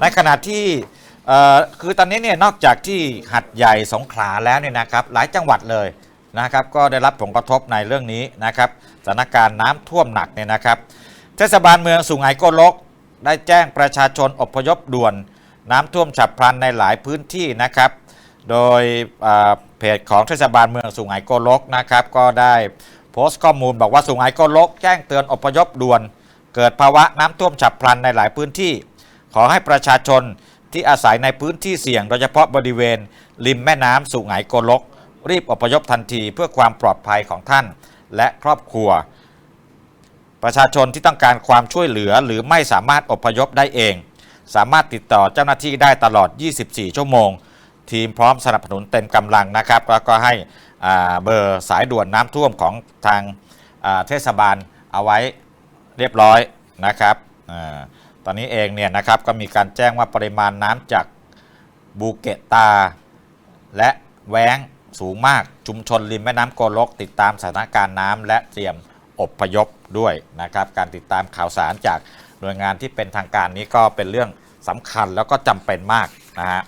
ในขณะที่เอ่อคือตอนนี้เนี่ยนอกจากที่หัดใหญ่สงขลาแล้วเนี่ยนะครับหลายจังหวัดเลยนะครับก็ได้รับผลกระทบในเรื่องนี้นะครับสถานการณ์น้ำท่วมหนักเนี่ยนะครับ เทศบาลเมืองสุไหงโกลก ได้แจ้งประชาชนอพยพด่วน น้ำท่วมฉับพลันในหลายพื้นที่นะครับ โดยเอ่อเพจของเทศบาลเมืองสุไหงโกลกนะครับก็ได้โพสต์ข้อมูลบอกว่าสุไหงโกลก แจ้งเตือนอพยพด่วน เกิดภาวะน้ำท่วมฉับพลันในหลายพื้นที่ ขอให้ประชาชนที่อาศัยในพื้นที่เสี่ยงโดยเฉพาะบริเวณ ริมแม่น้ำสุไหงโกลก รีบอพยพทันทีเพื่อความปลอดภัยของท่าน และครอบครัว ประชาชนที่ต้องการความช่วยเหลือหรือไม่สามารถอพยพได้เอง สามารถติดต่อเจ้าหน้าที่ได้ตลอด 24 ชั่วโมง ทีมพร้อมสนับสนุนเต็มกำลังนะครับ แล้วก็ให้เบอร์สายด่วนน้ำท่วมของทางเทศบาลเอาไว้เรียบร้อยนะครับอ ตอนนี้เองเนี่ยนะครับก็มีการแจ้งว่าปริมาณน้ำจากบูเกตตา และแว้งสูงมากชุมชนริมแม่น้ำโกลก ติดตามสถานการณ์น้ำและเตรียมอบพยพด้วยนะครับ การติดตามข่าวสารจากหน่วยงานที่เป็นทางการนี้ก็เป็นเรื่องสำคัญแล้วก็จำเป็นมากนะฮะ